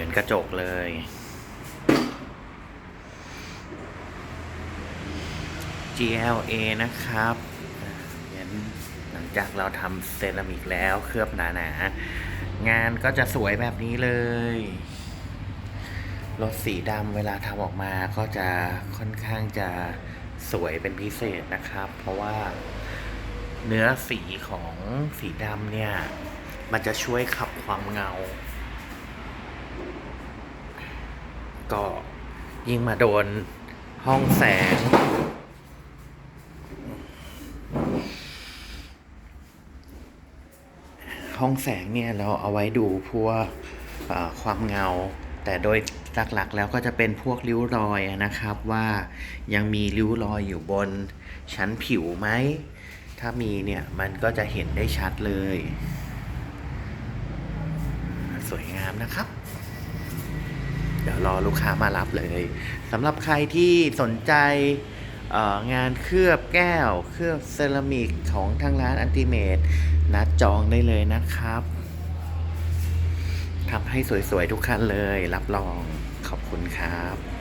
มือนกระจกเลย GLA นะครับงั้นหลังจากเราทำเซรามิกแล้วเคลือบหนาๆ งานก็จะสวยแบบนี้เลย รถสีดำเวลาทำออกมาก็จะค่อนข้างจะสวยเป็นพิเศษนะครับ เพราะว่าเนื้อสีของสีดำเนี่ย มันจะช่วยขับความเงา ก็ยิ่งมาโดนห้องแสง ห้องแสงเนี่ยเราเอาไว้ดูพวกเอ่อความเงา แต่โดยหลักๆแล้วก็จะเป็นพวกริ้วรอยนะครับว่ายังมีริ้วรอยอยู่บนชั้นผิวไหม ถ้ามีเนี่ยมันก็จะเห็นได้ชัดเลย สวยงามนะครับ รอลูกค้ามารับเลยสำหรับใครที่สนใจงานเคลือบแก้ว เคลือบเซรามิกของทางร้านอันติเมตนัดจองได้เลยนะครับทำให้สวยๆทุกคันเลย รับรองขอบคุณครับ